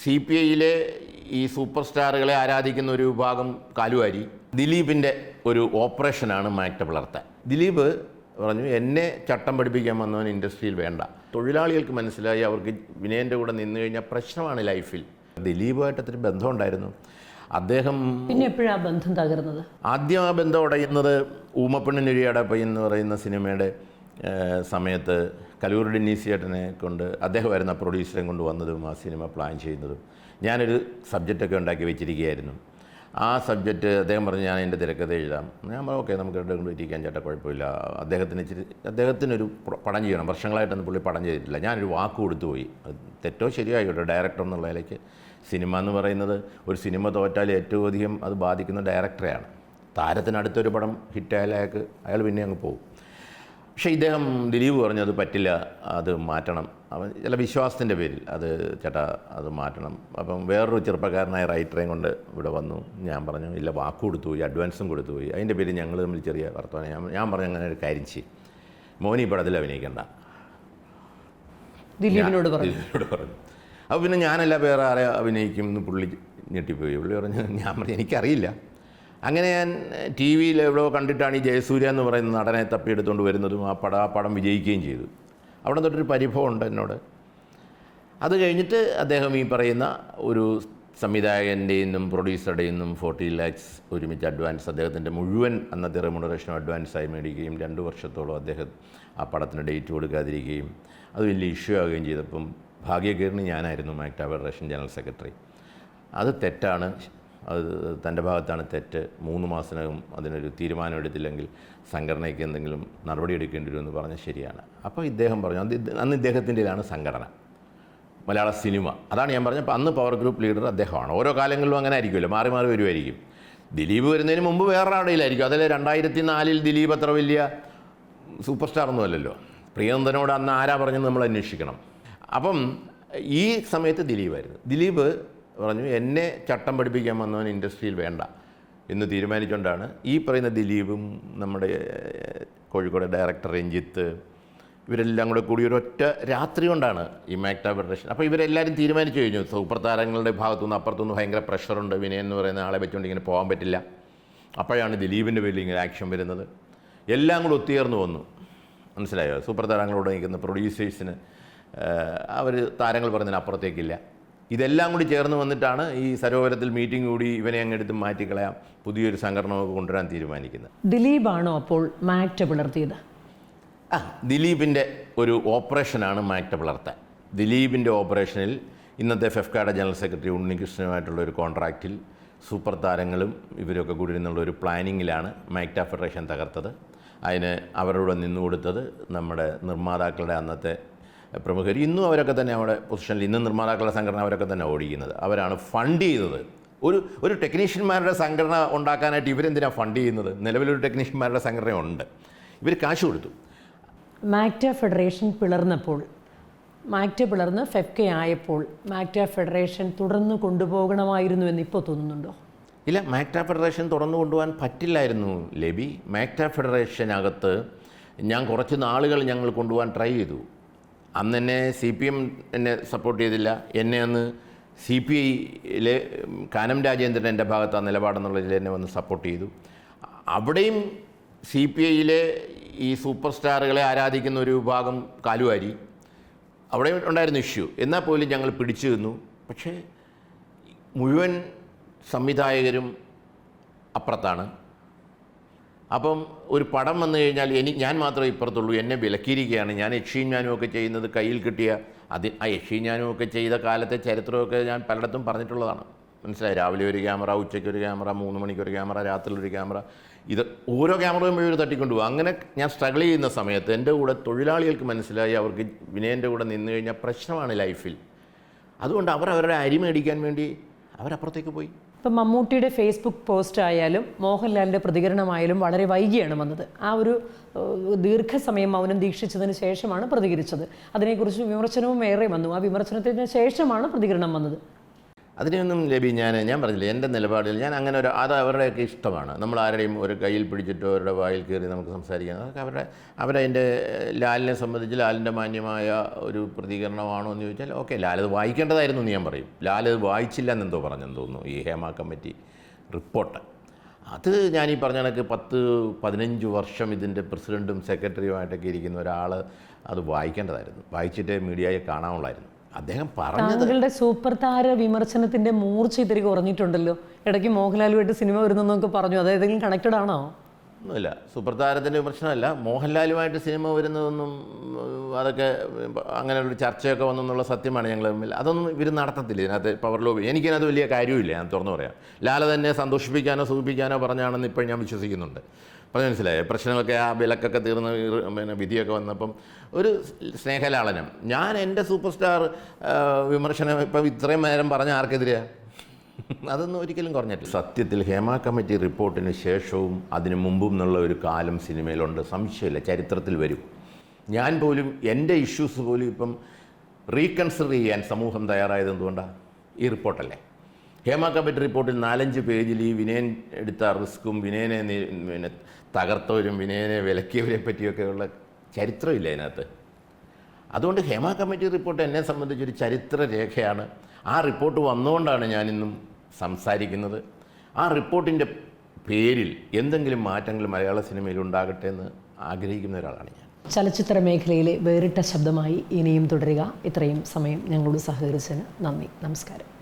C P ഐയിലെ ഈ super സ്റ്റാറുകളെ ആരാധിക്കുന്ന ഒരു വിഭാഗം കാലുവാരി. ദിലീപിന്റെ ഒരു ഓപ്പറേഷനാണ് മാറ്റ പിളർത്താൻ ദിലീപ് പറഞ്ഞു എന്നെ ചട്ടം പഠിപ്പിക്കാൻ വന്നവൻ ഇൻഡസ്ട്രിയിൽ വേണ്ട. തൊഴിലാളികൾക്ക് മനസ്സിലായി അവർക്ക് വിനയന്റെ കൂടെ നിന്ന് കഴിഞ്ഞാൽ പ്രശ്നമാണ് ലൈഫിൽ. ദിലീപുമായിട്ട് ഒത്തിരി ബന്ധമുണ്ടായിരുന്നു അദ്ദേഹം പിന്നെ എപ്പോഴാണ് ബന്ധം തകർന്നത്? ആദ്യം ആ ബന്ധം ഉടയുന്നത് ഊമപ്പെണ്ണിനൊരിയാടെ പയ്യൻ എന്ന് പറയുന്ന സിനിമയുടെ സമയത്ത് കലൂർ ഡെന്നീസിയേട്ടനെ കൊണ്ട് അദ്ദേഹം വരുന്ന പ്രൊഡ്യൂസറെ കൊണ്ട് വന്നതും ആ സിനിമ പ്ലാൻ ചെയ്യുന്നതും ഞാനൊരു സബ്ജക്റ്റൊക്കെ ഉണ്ടാക്കി വെച്ചിരിക്കുകയായിരുന്നു. ആ സബ്ജക്റ്റ് അദ്ദേഹം പറഞ്ഞു ഞാൻ എന്റെ തിരക്കഥ എഴുതാം. ഞാൻ പറഞ്ഞു ഓക്കെ നമുക്ക് രണ്ടും കൊണ്ട് ഇരിക്കാൻ ചേട്ടാ കുഴപ്പമില്ല. അദ്ദേഹത്തിന് ഇച്ചിരി അദ്ദേഹത്തിനൊരു പടം ചെയ്യണം. വർഷങ്ങളായിട്ടൊന്നും പുള്ളി പടം ചെയ്തിട്ടില്ല. ഞാനൊരു വാക്ക് കൊടുത്തു പോയി. തെറ്റോ ശരിയായിട്ടോ ഡയറക്ടർ എന്നുള്ള നിലയ്ക്ക് സിനിമ എന്ന് പറയുന്നത് ഒരു സിനിമ തോറ്റാൽ ഏറ്റവും അധികം അത് ബാധിക്കുന്ന ഡയറക്ടറെയാണ്. താരത്തിനടുത്തൊരു പടം ഹിറ്റായാൽ അയാൾ പിന്നെ അങ്ങ് പോകും. പക്ഷേ ഇദ്ദേഹം ദിലീപ് പറഞ്ഞു അത് പറ്റില്ല അത് മാറ്റണം. അവൻ ചില വിശ്വാസത്തിന്റെ പേരിൽ അത് ചേട്ടാ അത് മാറ്റണം. അപ്പം വേറൊരു ചെറുപ്പക്കാരനായ റൈറ്ററെയും കൊണ്ട് ഇവിടെ വന്നു. ഞാൻ പറഞ്ഞു ഇല്ല വാക്ക് കൊടുത്തു പോയി അഡ്വാൻസും കൊടുത്തു പോയി. അതിന്റെ പേരിൽ ഞങ്ങൾ തമ്മിൽ ചെറിയ വർത്തമാനം. ഞാൻ ഞാൻ പറഞ്ഞു അങ്ങനെ ഒരു കാര്യം ചെയ്യും. മോനി പടത്തിൽ അഭിനയിക്കണ്ട. ദിലീപിനോട് പറഞ്ഞു. ദിലീപിനോട് പറഞ്ഞു. അപ്പോൾ പിന്നെ ഞാനല്ല വേറെ ആരെ അഭിനയിക്കും എന്ന് പുള്ളി ഞെട്ടിപ്പോയി. പുള്ളി പറഞ്ഞു ഞാൻ പറഞ്ഞു എനിക്കറിയില്ല. അങ്ങനെ ഞാൻ ടി വിയിൽ എവിടെയോ കണ്ടിട്ടാണ് ഈ ജയസൂര്യ എന്ന് പറയുന്ന നടനെ തപ്പിയെടുത്തുകൊണ്ട് വരുന്നതും ആ പടം ആ പടം വിജയിക്കുകയും ചെയ്തു. അവിടെ തൊട്ടൊരു പരിഭവം ഉണ്ട് എന്നോട്. അത് കഴിഞ്ഞിട്ട് അദ്ദേഹം ഈ പറയുന്ന ഒരു സംവിധായകന്റെയും നിന്നും നിന്നും ഫോർട്ടി ലാക്സ് ഒരുമിച്ച് അഡ്വാൻസ് അദ്ദേഹത്തിന്റെ മുഴുവൻ അന്നത്തെ റെമുണറേഷനും അഡ്വാൻസായി മേടിക്കുകയും രണ്ട് വർഷത്തോളം അദ്ദേഹം ആ പടത്തിന് ഡേറ്റ് കൊടുക്കാതിരിക്കുകയും അത് വലിയ ഇഷ്യൂ ആവുകയും ചെയ്തപ്പം ഭാഗ്യകീർണി ഞാനായിരുന്നു മാക്ട ഫെഡറേഷൻ ജനറൽ സെക്രട്ടറി. അത് തെറ്റാണ്. അത് തന്റെ ഭാഗത്താണ് തെറ്റ്. മൂന്ന് മാസത്തിനകം അതിനൊരു തീരുമാനം എടുത്തില്ലെങ്കിൽ സംഘടനയ്ക്ക് എന്തെങ്കിലും നടപടി എടുക്കേണ്ടി വരുമെന്ന് പറഞ്ഞാൽ ശരിയാണ്. അപ്പോൾ ഇദ്ദേഹം പറഞ്ഞു അത് അന്ന് ഇദ്ദേഹത്തിന്റെതാണ് സംഘടന. മലയാള സിനിമ. അതാണ് ഞാൻ പറഞ്ഞത്. അപ്പോൾ അന്ന് പവർ ഗ്രൂപ്പ് ലീഡർ അദ്ദേഹമാണ്. ഓരോ കാലങ്ങളിലും അങ്ങനെ ആയിരിക്കുമല്ലോ. മാറി മാറി വരുമായിരിക്കും. ദിലീപ് വരുന്നതിന് മുമ്പ് വേറൊരാളുടെയിലായിരിക്കും. അതിൽ രണ്ടായിരത്തി നാലിൽ ദിലീപ് അത്ര വലിയ സൂപ്പർ സ്റ്റാർ ഒന്നും അല്ലല്ലോ. പ്രിയന്തനോട് അന്ന് ആരാ പറഞ്ഞെന്ന് നമ്മൾ അന്വേഷിക്കണം. അപ്പം ഈ സമയത്ത് ദിലീപായിരുന്നു. ദിലീപ് പറഞ്ഞു എന്നെ ചട്ടം പഠിപ്പിക്കാൻ വന്നവൻ ഇൻഡസ്ട്രിയിൽ വേണ്ട എന്ന് തീരുമാനിച്ചുകൊണ്ടാണ് ഈ പറയുന്ന ദിലീപും നമ്മുടെ കോഴിക്കോട് ഡയറക്ടർ രഞ്ജിത്ത് ഇവരെല്ലാം കൂടെ കൂടി ഒരൊറ്റ രാത്രി കൊണ്ടാണ് ഈ മാക്ട ഫെഡറേഷൻ അപ്പോൾ ഇവരെല്ലാവരും തീരുമാനിച്ചു കഴിഞ്ഞു. സൂപ്പർ താരങ്ങളുടെ ഭാഗത്തുനിന്ന് അപ്പുറത്തുനിന്ന് ഭയങ്കര പ്രഷറുണ്ട് വിനയൻ എന്ന് പറയുന്ന ആളെ വെച്ചുകൊണ്ട് ഇങ്ങനെ പോകാൻ പറ്റില്ല. അപ്പോഴാണ് ദിലീപിന്റെ പേരിൽ ഇങ്ങനെ ആക്ഷൻ വരുന്നത്. എല്ലാം കൂടെ ഒത്തുയർന്നു വന്നു. മനസ്സിലായോ? സൂപ്പർ താരങ്ങളോട് നിൽക്കുന്ന പ്രൊഡ്യൂസേഴ്സിന് അവർ താരങ്ങൾ പറഞ്ഞതിന് അപ്പുറത്തേക്കില്ല. ഇതെല്ലാം കൂടി ചേർന്ന് വന്നിട്ടാണ് ഈ സരോവരത്തിൽ മീറ്റിംഗ് കൂടി ഇവനെ അങ്ങെടുത്ത് മാറ്റിക്കളയാം. പുതിയൊരു സംഘടന കൊണ്ടുവരാൻ തീരുമാനിക്കുന്നത്. ദിലീപാണോ അപ്പോൾ മാറ്റ പിളർത്തിയത്? ആ ദിലീപിന്റെ ഒരു ഓപ്പറേഷനാണ് മാറ്റ പിളർത്താൻ ദിലീപിന്റെ ഓപ്പറേഷനിൽ ഇന്നത്തെ ഫെഫ്കായുടെ ജനറൽ സെക്രട്ടറി ഉണ്ണികൃഷ്ണനുമായിട്ടുള്ള ഒരു കോൺട്രാക്റ്റിൽ സൂപ്പർ താരങ്ങളും ഇവരൊക്കെ കൂടി നിന്നുള്ള ഒരു പ്ലാനിങ്ങിലാണ് മാക്ട ഫെഡറേഷൻ തകർത്തത്. അതിന് അവരോട് നിന്നു കൊടുത്തത് നമ്മുടെ നിർമ്മാതാക്കളുടെ അന്നത്തെ പ്രമുഖർ ഇന്നും അവരൊക്കെ തന്നെ അവിടെ പൊസിഷനിൽ ഇന്നും നിർമ്മാതാക്കളുടെ സംഘടന അവരൊക്കെ തന്നെ ഓടിക്കുന്നത്. അവരാണ് ഫണ്ട് ചെയ്തത് ഒരു ഒരു ടെക്നീഷ്യന്മാരുടെ സംഘടന ഉണ്ടാക്കാനായിട്ട് ഇവരെന്തിനാണ് ഫണ്ട് ചെയ്യുന്നത്? നിലവിലൊരു ടെക്നീഷ്യന്മാരുടെ സംഘടന ഉണ്ട് ഇവർ കാശ് കൊടുത്തു. മാക്ട ഫെഡറേഷൻ പിളർന്നപ്പോൾ മാക്ട പിളർന്ന് ഫെഫ്കെ ആയപ്പോൾ മാക്ട ഫെഡറേഷൻ തുടർന്ന് കൊണ്ടുപോകണമായിരുന്നു എന്ന് ഇപ്പോൾ തോന്നുന്നുണ്ടോ? ഇല്ല മാക്ട ഫെഡറേഷൻ തുറന്നു കൊണ്ടുപോകാൻ പറ്റില്ലായിരുന്നു ലബി. മാക്ട ഫെഡറേഷനകത്ത് ഞാൻ കുറച്ച് നാളുകൾ ഞങ്ങൾ കൊണ്ടുപോകാൻ ട്രൈ ചെയ്തു. അന്ന് എന്നെ സി പി എം എന്നെ സപ്പോർട്ട് ചെയ്തില്ല. എന്നെ അന്ന് സി പി ഐയിലെ കാനം രാജേന്ദ്രൻ എന്റെ ഭാഗത്ത് ആ നിലപാടെന്നുള്ളതിൽ എന്നെ വന്ന് സപ്പോർട്ട് ചെയ്തു. അവിടെയും സി പി ഐയിലെ ഈ സൂപ്പർ സ്റ്റാറുകളെ ആരാധിക്കുന്ന ഒരു വിഭാഗം കാലുവാരി. അവിടെ ഉണ്ടായിരുന്നു ഇഷ്യൂ എന്നാൽ പോലും ഞങ്ങൾ പിടിച്ചു നിന്നു. പക്ഷേ മുഴുവൻ സംവിധായകരും അപ്പുറത്താണ്. അപ്പം ഒരു പടം വന്നു കഴിഞ്ഞാൽ എനി ഞാൻ മാത്രമേ ഇപ്പുറത്തുള്ളൂ എന്നെ വിലക്കിയിരിക്കുകയാണ്. ഞാൻ യക്ഷീം ഞാനും ഒക്കെ ചെയ്യുന്നത് കയ്യിൽ കിട്ടിയ അതി ആ യക്ഷീം ഞാനും ഒക്കെ ചെയ്ത കാലത്തെ ചരിത്രമൊക്കെ ഞാൻ പലയിടത്തും പറഞ്ഞിട്ടുള്ളതാണ്. മനസ്സിലായി? രാവിലെ ഒരു ക്യാമറ ഉച്ചയ്ക്ക് ഒരു ക്യാമറ മൂന്ന് മണിക്ക് ഒരു ക്യാമറ രാത്രി ഒരു ക്യാമറ. ഇത് ഓരോ ക്യാമറയും വഴി ഒരു തട്ടിക്കൊണ്ടുപോകും അങ്ങനെ ഞാൻ സ്ട്രഗിൾ ചെയ്യുന്ന സമയത്ത് എന്റെ കൂടെ തൊഴിലാളികൾക്ക് മനസ്സിലായി അവർക്ക് വിനയന്റെ കൂടെ നിന്ന് കഴിഞ്ഞാൽ പ്രശ്നമാണ് ലൈഫിൽ അതുകൊണ്ട് അവർ അവരുടെ അരി മേടിക്കാൻ വേണ്ടി അവരപ്പുറത്തേക്ക് പോയി. ഇപ്പം മമ്മൂട്ടിയുടെ ഫേസ്ബുക്ക് പോസ്റ്റ് ആയാലും മോഹൻലാലിന്റെ പ്രതികരണമായാലും വളരെ വൈകിയാണ് വന്നത്. ആ ഒരു ദീർഘസമയം മൗനം ദീക്ഷിച്ചതിന് ശേഷമാണ് പ്രതികരിച്ചത്. അതിനെക്കുറിച്ച് വിമർശനവും ഏറെ വന്നു. ആ വിമർശനത്തിന് ശേഷമാണ് പ്രതികരണം വന്നത്. അതിനെയൊന്നും ലഭി ഞാൻ ഞാൻ പറഞ്ഞില്ല എന്റെ നിലപാടിൽ ഞാൻ അങ്ങനെ ഒരു അത് അവരുടെയൊക്കെ ഇഷ്ടമാണ്. നമ്മൾ ആരുടെയും ഒരു കയ്യിൽ പിടിച്ചിട്ടോ അവരുടെ വായിൽ കയറി നമുക്ക് സംസാരിക്കാം. അതൊക്കെ അവരുടെ അവരതിന്റെ ലാലിനെ സംബന്ധിച്ച് ലാലിന്റെ മാന്യമായ ഒരു പ്രതികരണമാണോ എന്ന് ചോദിച്ചാൽ ഓക്കെ ലാലത് വായിക്കേണ്ടതായിരുന്നു എന്ന് ഞാൻ പറയും. ലാലത് വായിച്ചില്ല എന്നെന്തോ പറഞ്ഞെന്ന് തോന്നുന്നു ഈ ഹേമ കമ്മിറ്റി റിപ്പോർട്ട്. അത് ഞാൻ ഈ പറഞ്ഞ കണക്ക് പത്ത് പതിനഞ്ച് വർഷം ഇതിന്റെ പ്രസിഡന്റും സെക്രട്ടറിയുമായിട്ടൊക്കെ ഇരിക്കുന്ന ഒരാൾ അത് വായിക്കേണ്ടതായിരുന്നു. വായിച്ചിട്ട് മീഡിയയെ കാണാനുള്ളായിരുന്നു അദ്ദേഹം താങ്കളുടെ സൂപ്പർ താര വിമർശനത്തിന്റെ മൂർച്ച ഇത്തിരി കുറഞ്ഞിട്ടുണ്ടല്ലോ. ഇടയ്ക്ക് മോഹൻലാലുമായിട്ട് സിനിമ വരുന്നെന്നൊക്കെ പറഞ്ഞു. അത് ഏതെങ്കിലും കണക്റ്റഡ് ആണോ? ഒന്നുമില്ല. സൂപ്പർ താരത്തിന്റെ വിമർശനമല്ല. മോഹൻലാലുമായിട്ട് സിനിമ വരുന്നതൊന്നും അതൊക്കെ അങ്ങനെ ഒരു ചർച്ചയൊക്കെ വന്നെന്നുള്ള സത്യമാണ് ഞങ്ങൾ തമ്മിൽ. അതൊന്നും ഇവർ നടത്തത്തില്ല ഇതിനകത്ത് പവർ ലോബി എനിക്കതിനകത്ത് വലിയ കാര്യമില്ല. ഞാൻ തുറന്നു പറയാം. ലാല തന്നെ സന്തോഷിപ്പിക്കാനോ സൂചിപ്പിക്കാനോ പറഞ്ഞാണെന്ന് ഇപ്പോൾ ഞാൻ വിശ്വസിക്കുന്നുണ്ട്. അപ്പോൾ മനസ്സിലായേ? പ്രശ്നങ്ങളൊക്കെ ആ വിലക്കൊക്കെ തീർന്ന് പിന്നെ വിധിയൊക്കെ വന്നപ്പം ഒരു സ്നേഹലാളനം. ഞാൻ എന്റെ സൂപ്പർ സ്റ്റാർ വിമർശനം ഇപ്പം ഇത്രയും നേരം പറഞ്ഞ ആർക്കെതിരെയാണ് അതൊന്നും ഒരിക്കലും കുറഞ്ഞിട്ടില്ല. സത്യത്തിൽ ഹേമ കമ്മിറ്റി റിപ്പോർട്ടിന് ശേഷവും അതിനു മുമ്പും എന്നുള്ള ഒരു കാലം സിനിമയിലുണ്ട്. സംശയമില്ല ചരിത്രത്തിൽ വരും. ഞാൻ പോലും എന്റെ ഇഷ്യൂസ് പോലും ഇപ്പം റീകൺസിഡർ ചെയ്യാൻ സമൂഹം തയ്യാറായത് എന്തുകൊണ്ടാണ് ഈ റിപ്പോർട്ടല്ലേ. ഹേമ കമ്മിറ്റി റിപ്പോർട്ടിൽ നാലഞ്ച് പേജിൽ ഈ വിനയൻ എടുത്ത റിസ്ക്കും വിനയനെ പിന്നെ തകർത്തവരും വിനയനെ വിലക്കിയവരെ പറ്റിയൊക്കെയുള്ള ചരിത്രമില്ല അതിനകത്ത്? അതുകൊണ്ട് ഹേമ കമ്മിറ്റി റിപ്പോർട്ട് എന്നെ സംബന്ധിച്ചൊരു ചരിത്ര രേഖയാണ്. ആ റിപ്പോർട്ട് വന്നുകൊണ്ടാണ് ഞാനിന്നും സംസാരിക്കുന്നത്. ആ റിപ്പോർട്ടിന്റെ പേരിൽ എന്തെങ്കിലും മാറ്റങ്ങൾ മലയാള സിനിമയിൽ ഉണ്ടാകട്ടെ എന്ന് ആഗ്രഹിക്കുന്ന ഒരാളാണ് ഞാൻ. ചലച്ചിത്ര മേഖലയിലെ വേറിട്ട ശബ്ദമായി ഇനിയും തുടരുക. ഇത്രയും സമയം ഞങ്ങളോട് സഹകരിച്ചതിന് നന്ദി. നമസ്കാരം.